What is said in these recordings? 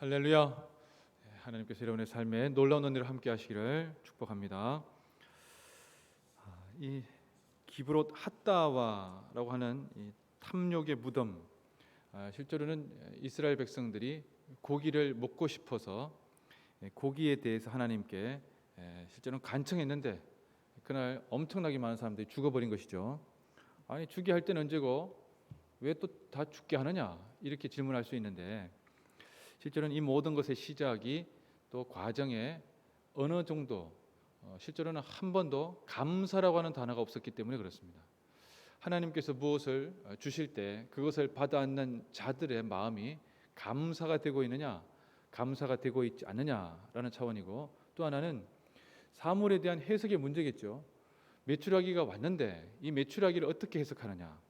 할렐루야. 하나님께서 여러분의 삶에 놀라운 은혜를 함께 하시기를 축복합니다. 아, 이 기브롯 핫다와라고 하는 이 탐욕의 무덤 아, 실제로는 이스라엘 백성들이 고기를 먹고 싶어서 예, 고기에 대해서 하나님께 예, 실제로는 간청했는데 그날 엄청나게 많은 사람들이 죽어버린 것이죠. 아니 죽게 할 때는 언제고 왜 또 다 죽게 하느냐 이렇게 질문할 수 있는데 실제로는 이 모든 것의 시작이 또 과정에 어느 정도 어, 실제로는 한 번도 감사라고 하는 단어가 없었기 때문에 그렇습니다. 하나님께서 무엇을 어, 주실 때 그것을 받아 안는 자들의 마음이 감사가 되고 있느냐, 감사가 되고 있지 않느냐라는 차원이고 또 하나는 사물에 대한 해석의 문제겠죠. 매출하기가 왔는데 이 매출하기를 어떻게 해석하느냐.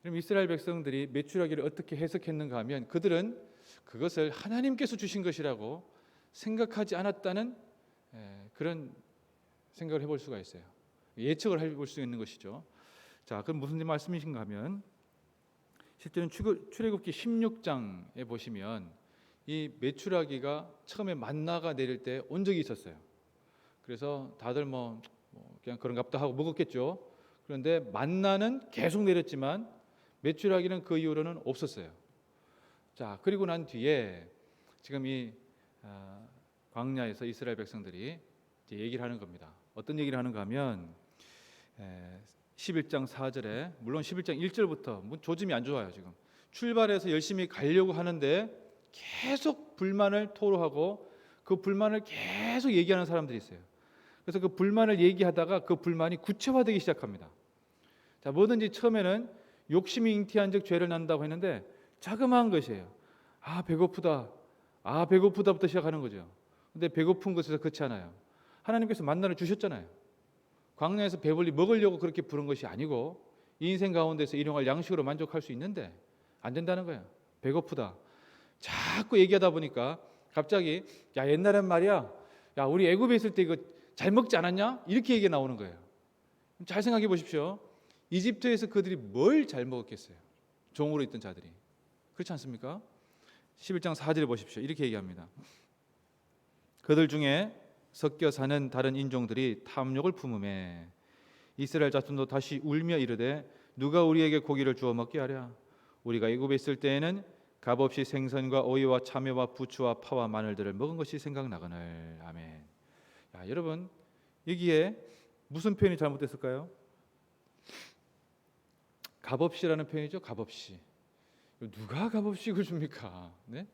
그럼 이스라엘 백성들이 매출하기를 어떻게 해석했는가 하면 그들은 그것을 하나님께서 주신 것이라고 생각하지 않았다는 에, 그런 생각을 해볼 수가 있어요. 예측을 해볼 수 있는 것이죠. 자, 그럼 무슨 말씀이신가 하면 실제는 출애굽- 출애굽기 16장에 보시면 이 메추라기가 처음에 만나가 내릴 때 온 적이 있었어요. 그래서 다들 뭐, 뭐 그냥 그런갑다 하고 먹었겠죠. 그런데 만나는 계속 내렸지만 메추라기는 그 이후로는 없었어요. 자 그리고 난 뒤에 지금 이 아, 광야에서 이스라엘 백성들이 이제 얘기를 하는 겁니다. 어떤 얘기를 하는가 하면 에, 11장 4절에 물론 11장 1절부터 뭐 조짐이 안 좋아요 지금 출발해서 열심히 가려고 하는데 계속 불만을 토로하고 그 불만을 계속 얘기하는 사람들이 있어요. 그래서 그 불만을 얘기하다가 그 불만이 구체화되기 시작합니다. 자 뭐든지 처음에는 욕심이 잉태한 즉 죄를 난다고 했는데 자그마한 것이에요. 아 배고프다. 아 배고프다부터 시작하는 거죠. 근데 배고픈 것에서 그렇지 않아요. 하나님께서 만나를 주셨잖아요. 광야에서 배불리 먹으려고 그렇게 부른 것이 아니고 이 인생 가운데서 일용할 양식으로 만족할 수 있는데 안 된다는 거예요. 배고프다. 자꾸 얘기하다 보니까 갑자기 야 옛날엔 말이야. 야 우리 애굽에 있을 때 이거 잘 먹지 않았냐? 이렇게 얘기 나오는 거예요. 잘 생각해 보십시오. 이집트에서 그들이 뭘 잘 먹었겠어요? 종으로 있던 자들이. 그렇지 않습니까? 11장 4절에 보십시오. 이렇게 얘기합니다. 그들 중에 섞여 사는 다른 인종들이 탐욕을 품음에 이스라엘 자손도 다시 울며 이르되 누가 우리에게 고기를 주어 먹게 하랴 우리가 애굽에 있을 때에는 값없이 생선과 오이와 참외와 부추와 파와 마늘들을 먹은 것이 생각나거늘 아멘. 야, 여러분 여기에 무슨 표현이 잘못됐을까요? 값없이라는 표현이죠. 값없이. 누가 값없이 줍니까? 네?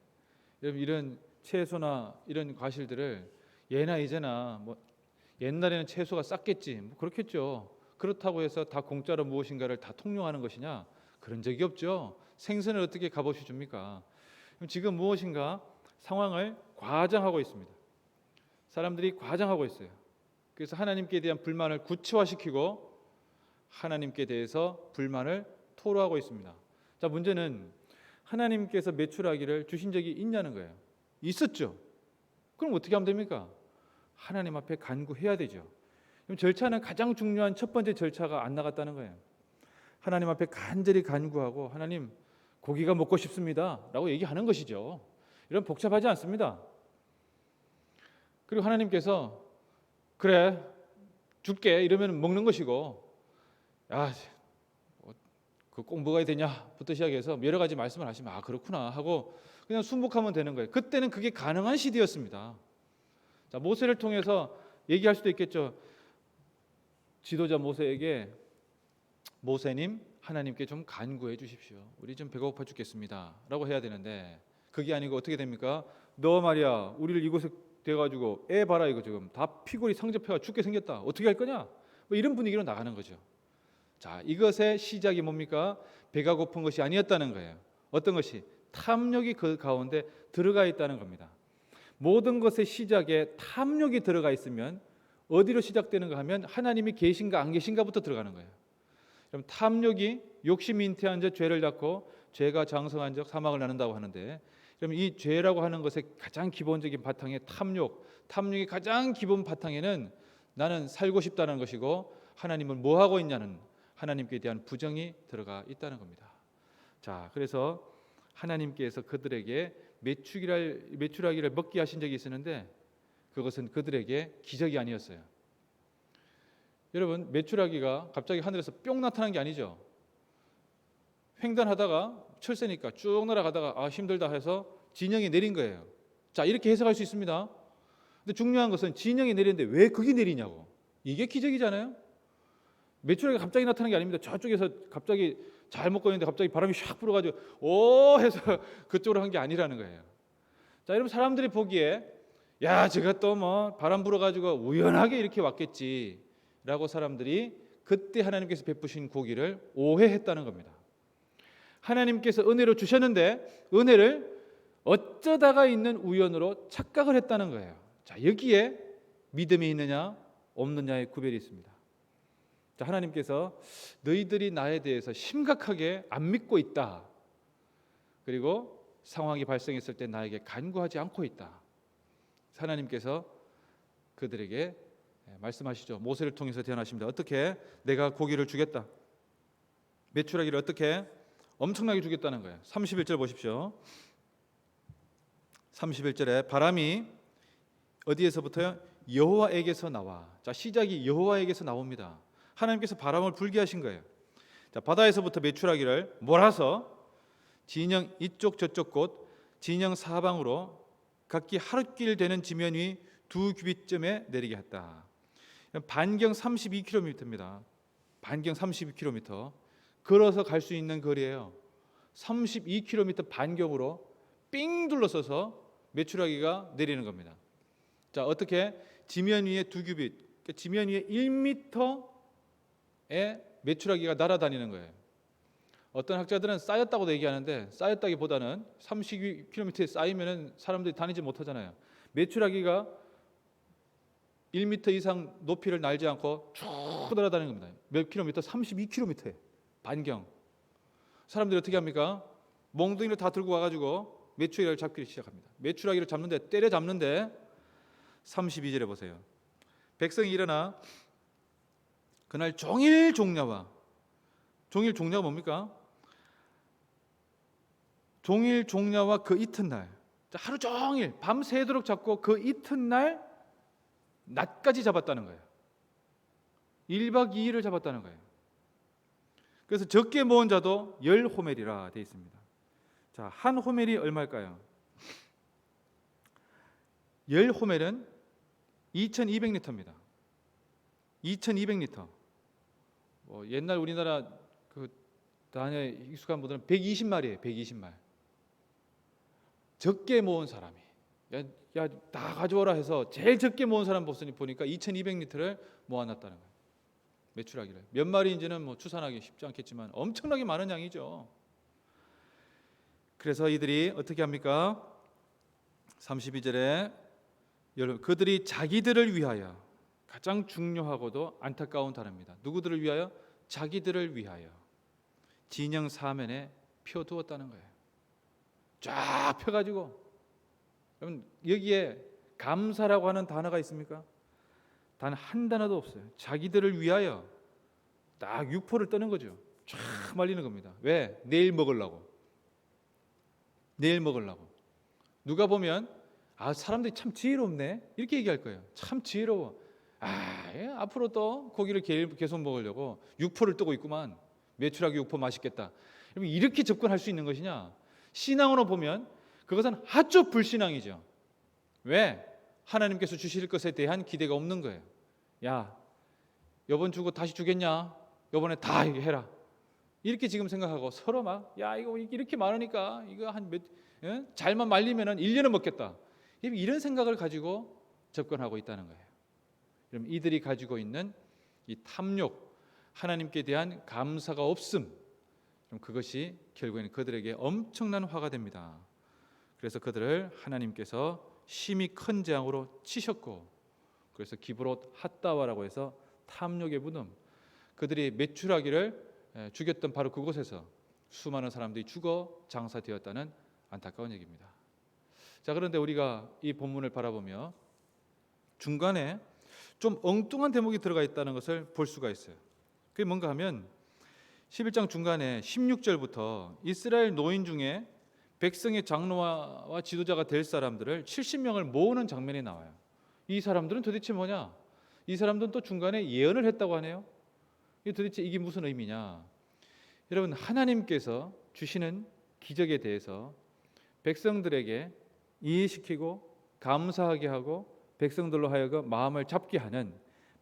여러분 이런 채소나 이런 과실들을 예나 이제나 뭐 옛날에는 채소가 쌌겠지 뭐 그렇겠죠. 그렇다고 해서 다 공짜로 무엇인가를 다 통용하는 것이냐? 그런 적이 없죠. 생선을 어떻게 값없이 줍니까? 지금 무엇인가 상황을 과장하고 있습니다. 사람들이 과장하고 있어요. 그래서 하나님께 대한 불만을 구체화시키고 하나님께 대해서 불만을 토로하고 있습니다. 자, 문제는 하나님께서 매출하기를 주신 적이 있냐는 거예요. 있었죠. 그럼 어떻게 하면 됩니까? 하나님 앞에 간구해야 되죠. 그럼 절차는 가장 중요한 첫 번째 절차가 안 나갔다는 거예요. 하나님 앞에 간절히 간구하고 하나님 고기가 먹고 싶습니다라고 얘기하는 것이죠. 이런 복잡하지 않습니다. 그리고 하나님께서 그래 줄게 이러면 먹는 것이고 야, 그꼭 먹어야 되냐부터 시작해서 여러 가지 말씀을 하시면 아 그렇구나 하고 그냥 순복하면 되는 거예요. 그때는 그게 가능한 시대였습니다. 자 모세를 통해서 얘기할 수도 있겠죠. 지도자 모세에게 모세님 하나님께 좀 간구해 주십시오. 우리 좀 배고파 죽겠습니다라고 해야 되는데 그게 아니고 어떻게 됩니까? 너 말이야 우리를 이곳에 돼가지고 애 봐라 이거 지금 다 피골이 상접해가 죽게 생겼다. 어떻게 할 거냐? 뭐 이런 분위기로 나가는 거죠. 자, 이것의 시작이 뭡니까? 배가 고픈 것이 아니었다는 거예요. 어떤 것이 탐욕이 그 가운데 들어가 있다는 겁니다. 모든 것의 시작에 탐욕이 들어가 있으면 어디로 시작되는가 하면 하나님이 계신가 안 계신가부터 들어가는 거예요. 그럼 탐욕이 욕심이 잉태한 자 죄를 낳고 죄가 장성한 적 사망을 낳는다고 하는데 그럼 이 죄라고 하는 것의 가장 기본적인 바탕에 탐욕, 탐욕의 가장 기본 바탕에는 나는 살고 싶다는 것이고 하나님을 뭐 하고 있냐는 하나님께 대한 부정이 들어가 있다는 겁니다. 자, 그래서 하나님께서 그들에게 메추기를 메추라기를 먹게 하신 적이 있었는데 그것은 그들에게 기적이 아니었어요. 여러분 메추라기가 갑자기 하늘에서 뿅 나타난 게 아니죠. 횡단하다가 철새니까 쭉 날아가다가 아 힘들다 해서 진영이 내린 거예요. 자 이렇게 해석할 수 있습니다. 근데 중요한 것은 진영이 내리는데 왜 거기 내리냐고. 이게 기적이잖아요. 메추라기가 갑자기 나타난 게 아닙니다. 저쪽에서 갑자기 잘 먹고 있는데 갑자기 바람이 샥 불어가지고 오 해서 그쪽으로 한 게 아니라는 거예요. 자 여러분 사람들이 보기에 야 제가 또 뭐 바람 불어가지고 우연하게 이렇게 왔겠지라고 사람들이 그때 하나님께서 베푸신 고기를 오해했다는 겁니다. 하나님께서 은혜로 주셨는데 은혜를 어쩌다가 있는 우연으로 착각을 했다는 거예요. 자 여기에 믿음이 있느냐 없느냐의 구별이 있습니다. 자, 하나님께서 너희들이 나에 대해서 심각하게 안 믿고 있다. 그리고 상황이 발생했을 때 나에게 간구하지 않고 있다. 하나님께서 그들에게 말씀하시죠. 모세를 통해서 대언하십니다. 어떻게 내가 고기를 주겠다. 메추라기를 어떻게 엄청나게 주겠다는 거예요. 31절 보십시오. 31절에 바람이 어디에서부터요? 여호와에게서 나와. 자, 시작이 여호와에게서 나옵니다. 하나님께서 바람을 불게 하신 거예요. 자, 바다에서부터 메추라기를 몰아서 진영 이쪽 저쪽 곳 진영 사방으로 각기 하룻길 되는 지면 위 두 규빗쯤에 내리게 했다. 반경 32km입니다. 반경 32km. 걸어서 갈 수 있는 거리예요. 32km 반경으로 삥 둘러서서 메추라기가 내리는 겁니다. 자, 어떻게 지면 위에 두 규빗, 그러니까 지면 위에 1m 에 메추라기가 날아다니는 거예요. 어떤 학자들은 쌓였다고도 얘기하는데 쌓였다기보다는 32km에 쌓이면은 사람들이 다니지 못하잖아요. 메추라기가 1m 이상 높이를 날지 않고 쭉 날아다니는 겁니다. 몇 킬로미터? 32km에 반경. 사람들이 어떻게 합니까? 몽둥이를 다 들고 와가지고 메추라기를 잡기 시작합니다. 메추라기를 잡는데 때려 잡는데 32절에 보세요. 백성이 일어나 그날 종일 종려와 종일 종려가 뭡니까? 종일 종려와 그 이튿날 하루 종일 밤새도록 잡고 그 이튿날 낮까지 잡았다는 거예요. 1박 2일을 잡았다는 거예요. 그래서 적게 모은 자도 열 호멜이라 되어 있습니다. 자, 한 호멜이 얼마일까요? 열 호멜은 2,200리터입니다. 2,200리터. 뭐 옛날 우리나라 그 단에 익숙한 분들은 120마리예요. 120말. 적게 모은 사람이 야, 야, 다 가져오라 해서 제일 적게 모은 사람 보더니 보니까 2,200리터를 모아놨다는 거예요. 매출하기를 몇 마리인지는 뭐 추산하기 쉽지 않겠지만 엄청나게 많은 양이죠. 그래서 이들이 어떻게 합니까? 32절에 여러분 그들이 자기들을 위하여 가장 중요하고도 안타까운 단어입니다. 누구들을 위하여? 자기들을 위하여 진영 사면에 펴두었다는 거예요. 쫙 펴가지고 여러분 여기에 감사라고 하는 단어가 있습니까? 단 한 단어도 없어요. 자기들을 위하여 딱 육포를 떠는 거죠. 쫙 말리는 겁니다. 왜? 내일 먹으려고. 내일 먹으려고. 누가 보면 아 사람들이 참 지혜롭네 이렇게 얘기할 거예요. 참 지혜로워. 아 예, 앞으로 또 고기를 계속 먹으려고 육포를 뜨고 있구만. 메추라기 육포 맛있겠다. 여러분 이렇게 접근할 수 있는 것이냐? 신앙으로 보면 그것은 아주 불신앙이죠. 왜? 하나님께서 주실 것에 대한 기대가 없는 거예요. 야, 여번 주고 다시 주겠냐? 요번에 다 해라. 이렇게 지금 생각하고 서로 막, 야, 이거 이렇게 많으니까 이거 한 몇, 예? 잘만 말리면은 1년은 먹겠다. 이런 생각을 가지고 접근하고 있다는 거예요. 그럼 이들이 가지고 있는 이 탐욕, 하나님께 대한 감사가 없음, 그럼 그것이 결국에는 그들에게 엄청난 화가 됩니다. 그래서 그들을 하나님께서 심히 큰 재앙으로 치셨고, 그래서 기브롯 핫다와라고 해서 탐욕의 무덤, 그들이 매출하기를 죽였던 바로 그곳에서 수많은 사람들이 죽어 장사되었다는 안타까운 얘기입니다. 자 그런데 우리가 이 본문을 바라보며 중간에 좀 엉뚱한 대목이 들어가 있다는 것을 볼 수가 있어요. 그게 뭔가 하면 11장 중간에 16절부터 이스라엘 노인 중에 백성의 장로와 지도자가 될 사람들을 70명을 모으는 장면이 나와요. 이 사람들은 도대체 뭐냐? 이 사람들은 또 중간에 예언을 했다고 하네요. 이 도대체 이게 무슨 의미냐? 여러분 하나님께서 주시는 기적에 대해서 백성들에게 이해시키고 감사하게 하고 백성들로 하여금 마음을 잡게 하는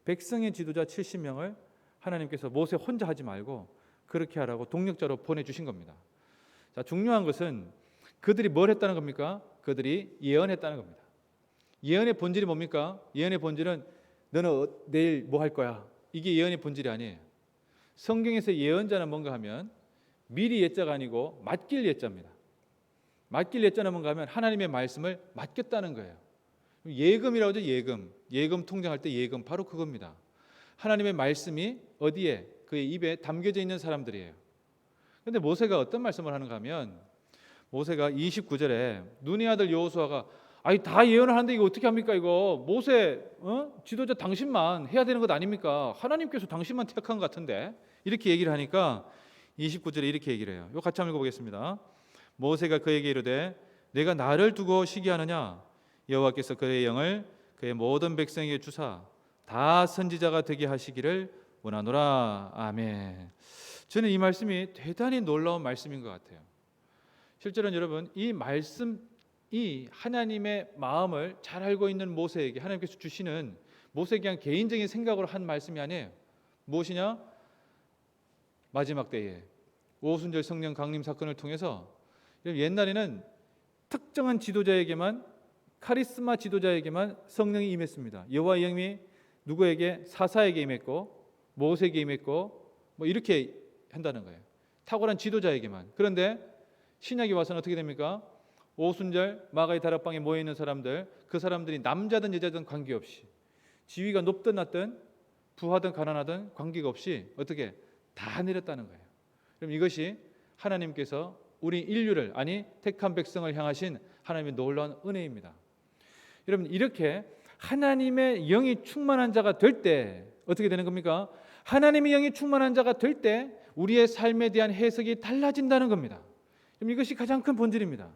백성의 지도자 70명을 하나님께서 모세 혼자 하지 말고 그렇게 하라고 동력자로 보내주신 겁니다. 자 중요한 것은 그들이 뭘 했다는 겁니까? 그들이 예언했다는 겁니다. 예언의 본질이 뭡니까? 예언의 본질은 너는 어- 내일 뭐 할 거야? 이게 예언의 본질이 아니에요. 성경에서 예언자는 뭔가 하면 미리 예자가 아니고 맡길 예자입니다. 맡길 예자는 뭔가 하면 하나님의 말씀을 맡겼다는 거예요. 예금이라고 하죠. 예금. 예금 통장할 때 예금 바로 그겁니다. 하나님의 말씀이 어디에 그의 입에 담겨져 있는 사람들이에요. 근데 모세가 어떤 말씀을 하는가 하면 모세가 29절에 눈의 아들 여호수아가 아니 다 예언을 하는데 이거 어떻게 합니까 이거 모세 어? 지도자 당신만 해야 되는 것 아닙니까? 하나님께서 당신만 택한 것 같은데 이렇게 얘기를 하니까 29절에 이렇게 얘기를 해요. 이거 같이 한번 읽어보겠습니다. 모세가 그에게 이르되 내가 나를 두고 시기하느냐 여호와께서 그의 영을 그의 모든 백성에게 주사 다 선지자가 되게 하시기를 원하노라 아멘. 저는 이 말씀이 대단히 놀라운 말씀인 것 같아요. 실제로는 여러분 이 말씀이 하나님의 마음을 잘 알고 있는 모세에게 하나님께서 주시는 모세에게 그냥 개인적인 생각으로 한 말씀이 아니에요. 무엇이냐? 마지막 때에 오순절 성령 강림 사건을 통해서 옛날에는 특정한 지도자에게만 카리스마 지도자에게만 성령이 임했습니다. 여호와의 영이 누구에게 사사에게 임했고 모세에게 임했고 뭐 이렇게 한다는 거예요. 탁월한 지도자에게만. 그런데 신약이 와서는 어떻게 됩니까? 오순절 마가의 다락방에 모여 있는 사람들 그 사람들이 남자든 여자든 관계없이 지위가 높든 낮든 부하든 가난하든 관계가 없이 어떻게 다 내렸다는 거예요. 그럼 이것이 하나님께서 우리 인류를 아니 택한 백성을 향하신 하나님의 놀라운 은혜입니다. 여러분 이렇게 하나님의 영이 충만한 자가 될 때 어떻게 되는 겁니까? 하나님의 영이 충만한 자가 될 때 우리의 삶에 대한 해석이 달라진다는 겁니다. 이것이 가장 큰 본질입니다.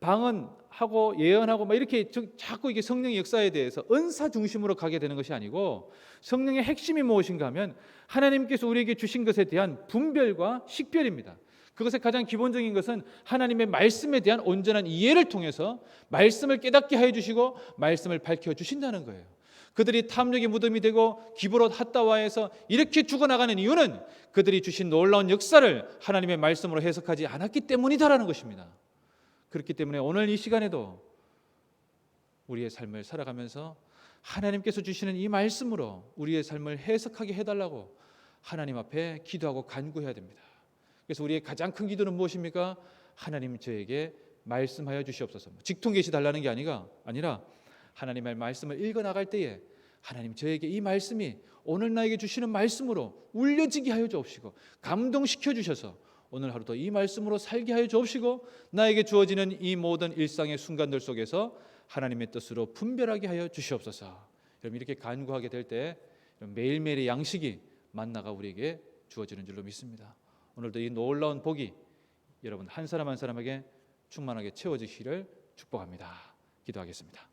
방언하고 예언하고 막 이렇게 저- 자꾸 이게 성령의 역사에 대해서 은사 중심으로 가게 되는 것이 아니고 성령의 핵심이 무엇인가 하면 하나님께서 우리에게 주신 것에 대한 분별과 식별입니다. 그것의 가장 기본적인 것은 하나님의 말씀에 대한 온전한 이해를 통해서 말씀을 깨닫게 하여 주시고 말씀을 밝혀 주신다는 거예요. 그들이 탐욕의 무덤이 되고 기브롯 핫다와에서 이렇게 죽어나가는 이유는 그들이 주신 놀라운 역사를 하나님의 말씀으로 해석하지 않았기 때문이다라는 것입니다. 그렇기 때문에 오늘 이 시간에도 우리의 삶을 살아가면서 하나님께서 주시는 이 말씀으로 우리의 삶을 해석하게 해달라고 하나님 앞에 기도하고 간구해야 됩니다. 그래서 우리의 가장 큰 기도는 무엇입니까? 하나님 저에게 말씀하여 주시옵소서. 직통 계시 달라는 게 아니가 아니라 하나님의 말씀을 읽어 나갈 때에 하나님 저에게 이 말씀이 오늘 나에게 주시는 말씀으로 울려지게 하여 주옵시고 감동시켜 주셔서 오늘 하루도 이 말씀으로 살게 하여 주옵시고 나에게 주어지는 이 모든 일상의 순간들 속에서 하나님의 뜻으로 분별하게 하여 주시옵소서. 여러분 이렇게 간구하게 될 때 매일매일의 양식이 만나가 우리에게 주어지는 줄로 믿습니다. 오늘도 이 놀라운 복이 여러분 한 사람 한 사람에게 충만하게 채워지시를 축복합니다. 기도하겠습니다.